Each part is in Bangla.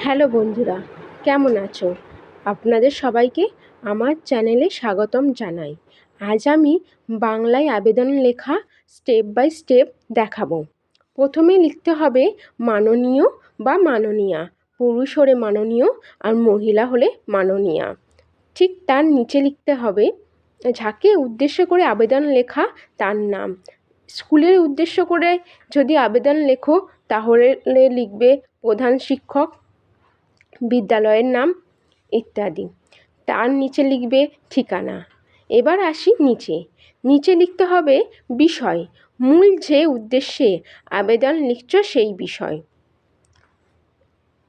হ্যালো বন্ধুরা, কেমন আছো? আপনাদের সবাইকে আমার চ্যানেলে স্বাগতম জানাই। আজ আমি বাংলায় আবেদন লেখা স্টেপ বাই স্টেপ দেখাবো। প্রথমে লিখতে হবে মাননীয় বা মাননীয়া। পুরুষ হলে মাননীয় আর মহিলা হলে মাননীয়া। ঠিক তার নিচে লিখতে হবে, যাকে উদ্দেশ্য করে আবেদন লেখা তার নাম। স্কুলের উদ্দেশ্য করে যদি আবেদন লেখো, তাহলে লিখবে প্রধান শিক্ষক বিদ্যালয়ের নাম ইত্যাদি। তার নিচে লিখবে ঠিকানা। এবার আসি নিচে। নিচে লিখতে হবে বিষয়। মূল যে উদ্দেশ্যে আবেদন লিখছ সেই বিষয়।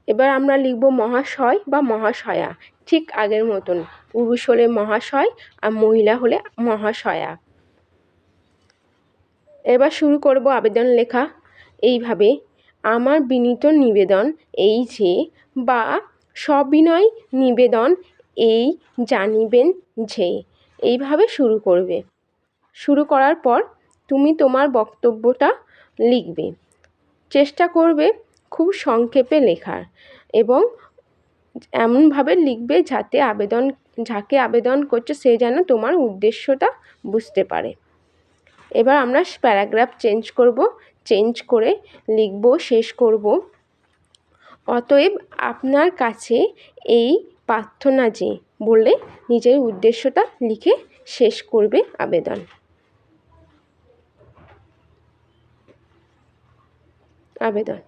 এবার আমরা লিখব মহাশয় বা মহাশয়া। ঠিক আগের মতন। পুরুষ হলে মহাশয় আর মহিলা হলে মহাশয়া। এবার শুরু করব আবেদন লেখা। এইভাবে আমার বিনীত নিবেদন এই যে, বা সবিনয় নিবেদন এই জানিবেন যে, এইভাবে শুরু করবে। শুরু করার পর তুমি তোমার বক্তব্যটা লিখবে। চেষ্টা করবে খুব সংক্ষেপে লেখার এবং এমনভাবে লিখবে যাতে আবেদন, যাকে আবেদন করছে সে যেন তোমার উদ্দেশ্যটা বুঝতে পারে। এবার আমরা প্যারাগ্রাফ চেঞ্জ করব। চেঞ্জ করে লিখব, শেষ করব। অতএব আপনার কাছে এই প্রার্থনা যে বলে নিজের উদ্দেশ্যটা লিখে শেষ করবে আবেদন। আবেদন।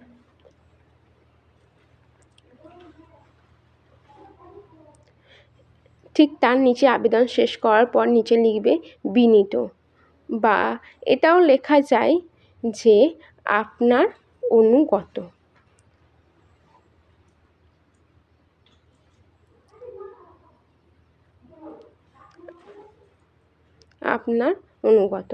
ঠিক তার নিচে আবেদন শেষ করার পর নিচে লিখবে, বিনীত। বা এটাও লেখা যায় যে আপনার অনুগত। আপনার অনুগত।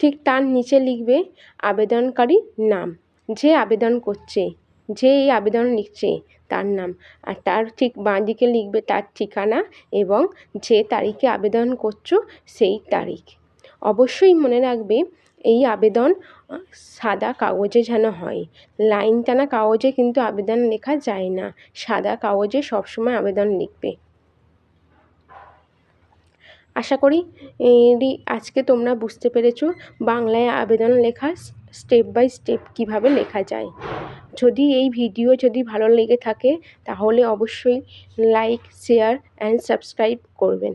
ঠিক তার নিচে লিখবে আবেদনকারীর নাম। যে আবেদন করছে, যে এই আবেদন লিখছে তার নাম আর তার ঠিক বাঁ দিকে লিখবে তার ঠিকানা এবং যে তারিখে আবেদন করছ সেই তারিখ। অবশ্যই মনে রাখবে এই আবেদন সাদা কাগজে যেন হয়। লাইন টানা কাগজে কিন্তু আবেদন লেখা যায় না। সাদা কাগজে সবসময় আবেদন লিখবে। আশা করি আজকে তোমরা বুঝতে পেরেছ বাংলায় আবেদন লেখা স্টেপ বাই স্টেপ কীভাবে লেখা যায়। যদি এই ভিডিও যদি ভালো লেগে থাকে, তাহলে অবশ্যই লাইক শেয়ার অ্যান্ড সাবস্ক্রাইব করবেন।